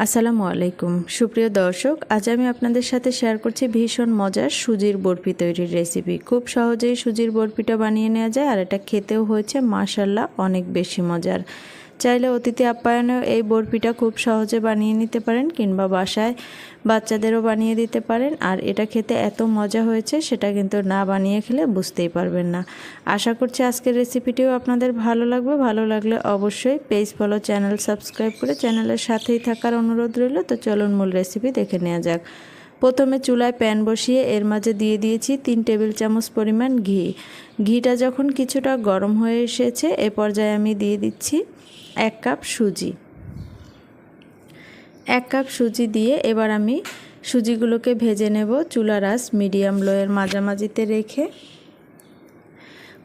আসসালামু আলাইকুম। সুপ্রিয় দর্শক, আজ আমি আপনাদের সাথে শেয়ার করছি ভীষণ মজার সুজির বরফি তৈরির রেসিপি খুব সহজেই সুজির বরফিটা বানিয়ে নেওয়া যায় আর এটা খেতেও হয়েছে মাশাল্লাহ অনেক বেশি মজার। চাইলে অতিথি আপ্যায়নেও এই বরফিটা খুব সহজে বানিয়ে নিতে পারেন কিংবা বাসায় বাচ্চাদেরও বানিয়ে দিতে পারেন। আর এটা খেতে এত মজা হয়েছে, সেটা কিন্তু না বানিয়ে খেলে বুঝতেই পারবেন না। আশা করছি আজকের রেসিপিটিও আপনাদের ভালো লাগবে। ভালো লাগলে অবশ্যই পেজ ফলো, চ্যানেল সাবস্ক্রাইব করে চ্যানেলের সাথেই থাকার অনুরোধ রইল। তো চলুন মূল রেসিপি দেখে নেওয়া যাক। প্রথমে চুলায় প্যান বসিয়ে এর মাঝে দিয়ে দিয়েছি তিন টেবিল চামচ পরিমাণ ঘি। ঘিটা যখন কিছুটা গরম হয়ে এসেছে, এ পর্যায়ে আমি দিয়ে দিচ্ছি এক কাপ সুজি। এক কাপ সুজি দিয়ে এবার আমি সুজিগুলোকে ভেজে নেব চুলার আঁচ মিডিয়াম লোয়ের মাঝামাঝিতে রেখে।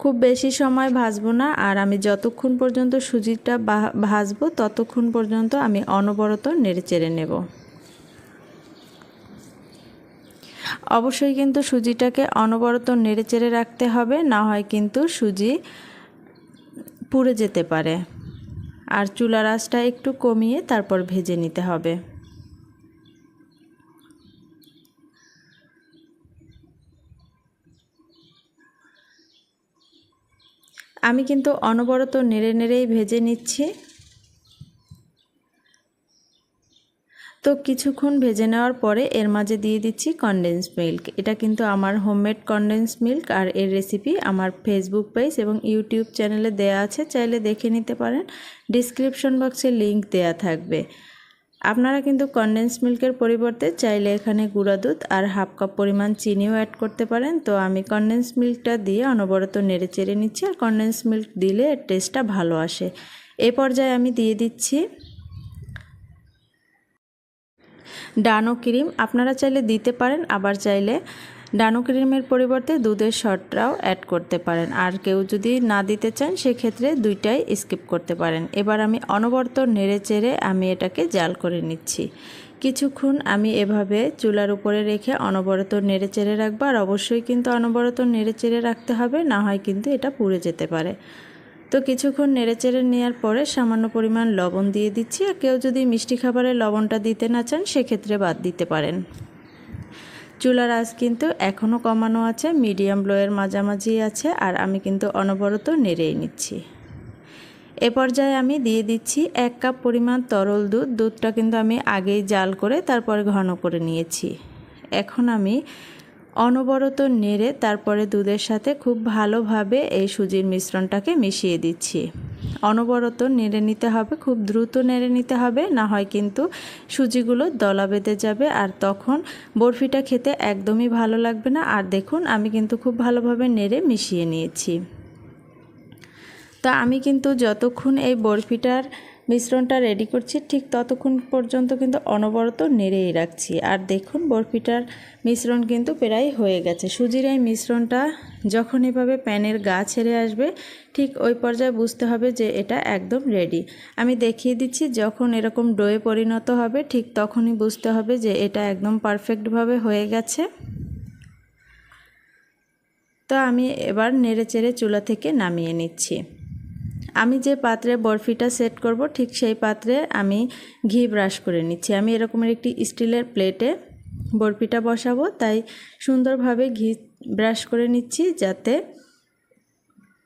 খুব বেশি সময় ভাজবো না, আর আমি যতক্ষণ পর্যন্ত সুজিটা ভাজবো ততক্ষণ পর্যন্ত আমি অনবরত নেড়ে চেড়ে নেব। অবশ্যই কিন্তু সুজিটাকে অনবরত নেড়ে চেড়ে রাখতে হবে, না হয় কিন্তু সুজি পুড়ে যেতে পারে। আর চুলার আঁচটা একটু কমিয়ে তারপর ভেজে নিতে হবে। আমি কিন্তু অনবরত নেড়ে নেড়েই ভেজে নিচ্ছি। তো কিছুক্ষণ ভেজে নেওয়ার পরে এর মাঝে দিয়ে দিচ্ছি কনডেন্স মিল্ক এটা কিন্তু আমার হোমমেড কনডেন্স মিল্ক আর এর রেসিপি আমার ফেসবুক পেজ এবং ইউটিউব চ্যানেলে দেয়া আছে। চাইলে দেখে নিতে পারেন। ডিসক্রিপশন বক্সে লিংক দেয়া থাকবে। আপনারা কিন্তু কনডেন্স মিল্কের পরিবর্তে চাইলে এখানে গুঁড়া দুধ আর হাফ কাপ পরিমাণ চিনিও অ্যাড করতে পারেন। তো আমি কনডেন্স মিল্কটা দিয়ে অনবরত নেড়ে চেড়ে নিচ্ছি আর কনডেন্স মিল্ক দিলে টেস্টটা ভালো আসে। এ পর্যায়ে আমি দিয়ে দিচ্ছি ডানো ক্রিম আপনারা চাইলে দিতে পারেন, আবার চাইলে ডানো ক্রিমের পরিবর্তে দুধের শটটাও অ্যাড করতে পারেন। আর কেউ যদি না দিতে চান, সেক্ষেত্রে দুইটাই স্কিপ করতে পারেন। এবার আমি অনবরত নেড়ে চেড়ে আমি এটাকে জাল করে নিচ্ছি। কিছুক্ষণ আমি এভাবে চুলার উপরে রেখে অনবরত নেড়ে চেড়ে রাখব। আর অবশ্যই কিন্তু অনবরত নেড়ে চেড়ে রাখতে হবে, না হয় কিন্তু এটা পুড়ে যেতে পারে। তো কিছুক্ষণ নেড়েচেড়ে নেওয়ার পরে সামান্য পরিমাণ লবণ দিয়ে দিচ্ছি আর কেউ যদি মিষ্টি খাবারে লবণটা দিতে না চান, সেক্ষেত্রে বাদ দিতে পারেন। চুলার আঁচ কিন্তু এখনও কমানো আছে, মিডিয়াম লোয়ের মাঝামাঝি আছে আর আমি কিন্তু অনবরত নেড়েই নিচ্ছি। এ পর্যায়ে আমি দিয়ে দিচ্ছি এক কাপ পরিমাণ তরল দুধ। দুধটা কিন্তু আমি আগেই জাল করে তারপরে ঘন করে নিয়েছি। এখন আমি অনবরত নেড়ে তারপরে দুধের সাথে খুব ভালোভাবে এই সুজির মিশ্রণটাকে মিশিয়ে দিচ্ছি। অনবরত নেড়ে নিতে হবে, খুব দ্রুত নেড়ে নিতে হবে, না হয় কিন্তু সুজিগুলো দলা বেঁধে যাবে আর তখন বরফিটা খেতে একদমই ভালো লাগবে না। আর দেখুন, আমি কিন্তু খুব ভালোভাবে নেড়ে মিশিয়ে নিয়েছি। তা আমি কিন্তু যতক্ষণ এই বরফিটার মিশ্রণটা রেডি করছি, ঠিক ততক্ষণ পর্যন্ত কিন্তু অনবরত নেড়েই রাখছি। আর দেখুন, বরফিটার মিশ্রণ কিন্তু প্রায় হয়ে গেছে। সুজির এই মিশ্রণটা যখন এভাবে প্যানের গা ছেড়ে আসবে, ঠিক ওই পর্যায়ে বুঝতে হবে যে এটা একদম রেডি আমি দেখিয়ে দিচ্ছি, যখন এরকম ডোয়ে পরিণত হবে, ঠিক তখনই বুঝতে হবে যে এটা একদম পারফেক্টভাবে হয়ে গেছে। তো আমি এবার নেড়ে চেড়ে চুলা থেকে নামিয়ে নিচ্ছি। আমি যে পাত্রে বরফিটা সেট করব, ঠিক সেই পাত্রে আমি ঘি ব্রাশ করে নিচ্ছি। আমি এরকমের একটি স্টিলের প্লেটে বরফিটা বসাবো, তাই সুন্দরভাবে ঘি ব্রাশ করে নিচ্ছি যাতে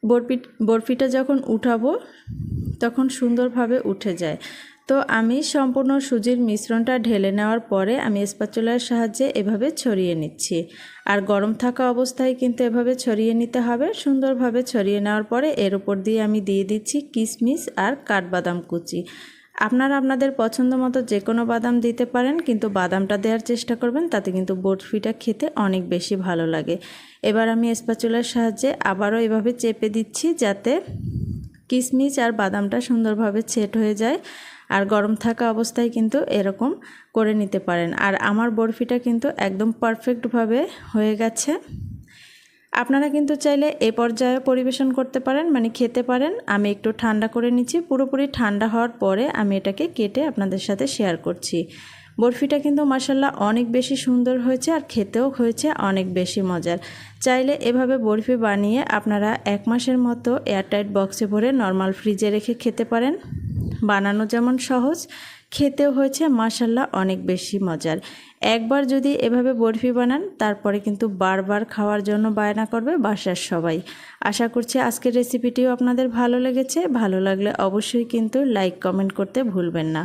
বরফি বরফিটা যখন উঠাবো, তখন সুন্দরভাবে উঠে যায়। তো আমি সম্পূর্ণ সুজির মিশ্রণটা ঢেলে নেওয়ার পরে আমি স্পাচুলার সাহায্যে এভাবে ছড়িয়ে নিচ্ছি। আর গরম থাকা অবস্থায় কিন্তু এভাবে ছড়িয়ে নিতে হবে। সুন্দরভাবে ছড়িয়ে নেওয়ার পরে এর উপর দিয়ে আমি দিয়ে দিচ্ছি কিশমিশ আর কাঠবাদাম কুচি। আপনারা আপনাদের পছন্দ মতো যে কোনো বাদাম দিতে পারেন, কিন্তু বাদামটা দেওয়ার চেষ্টা করবেন, তাতে কিন্তু বরফিটা খেতে অনেক বেশি ভালো লাগে। এবার আমি স্পাচুলার সাহায্যে আবারও এভাবে চেপে দিচ্ছি যাতে কিশমিশ আর বাদামটা সুন্দরভাবে ছেট হয়ে যায় আর গরম থাকা অবস্থায় কিন্তু এরকম করে নিতে পারেন। আর আমার বরফিটা কিন্তু একদম পারফেক্টভাবে হয়ে গেছে। আপনারা কিন্তু চাইলে এ পর্যায়ে পরিবেশন করতে পারেন মানে খেতে পারেন। আমি একটু ঠান্ডা করে নিচ্ছি। পুরোপুরি ঠান্ডা হওয়ার পরে আমি এটাকে কেটে আপনাদের সাথে শেয়ার করছি। বরফিটা কিন্তু মাসাল্লাহ অনেক বেশি সুন্দর হয়েছে আর খেতেও হয়েছে অনেক বেশি মজার। চাইলে এভাবে বরফি বানিয়ে আপনারা এক মাসের মতো এয়ারটাইট বক্সে ভরে নর্মাল ফ্রিজে রেখে খেতে পারেন। বানানো যেমন সহজ, খেতেও হয়েছে মাসাল্লাহ অনেক বেশি মজার। একবার যদি এভাবে বরফি বানান, তারপরে কিন্তু বারবার খাওয়ার জন্য বায়না করবে বাসার সবাই। আশা করছি আজকের রেসিপিটিও আপনাদের ভালো লেগেছে। ভালো লাগলে অবশ্যই কিন্তু লাইক কমেন্ট করতে ভুলবেন না।